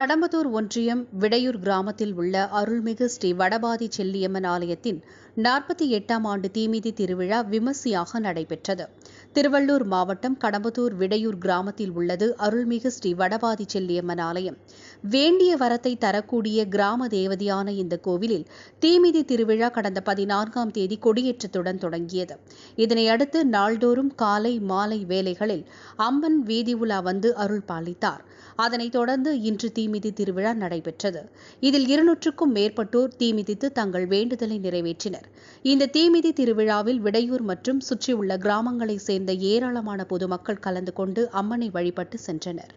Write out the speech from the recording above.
கடம்பத்தூர் ஒன்றியம் விடையூர் கிராமத்தில் உள்ள அருள்மிகு ஸ்ரீ வடபாதி செல்லியம்மன் ஆலயத்தின் நாற்பத்தி எட்டாம் ஆண்டு தீமிதி திருவிழா விமர்சையாக நடைபெற்றது. திருவள்ளூர் மாவட்டம் கடம்பத்தூர் விடையூர் கிராமத்தில் உள்ளது. அருள்மிகு ஸ்ரீ வடபாதி செல்லியம்மன் ஆலயம். வேண்டிய வரத்தை தரக்கூடிய கிராம தேவதையான இந்த கோவிலில் தீமிதி திருவிழா கடந்த பதினான்காம் தேதி கொடியேற்றத்துடன் தொடங்கியது. இதனையடுத்து நாள்தோறும் காலை மாலை வேளைகளில் அம்மன் வீதி உலா வந்து அருள் பாலித்தார். அதனைத் தொடர்ந்து இன்று தீமிதி திருவிழா நடைபெற்றது. இதில் இருநூற்றுக்கும் மேற்பட்டோர் தீமிதித்து தங்கள் வேண்டுதலை நிறைவேற்றினர். இந்த தீமிதி திருவிழாவில் விடையூர் மற்றும் சுற்றியுள்ள கிராமங்களைச் சேர்ந்த ஏராளமான பொதுமக்கள் கலந்து கொண்டு அம்மனை வழிபட்டு சென்றனர்.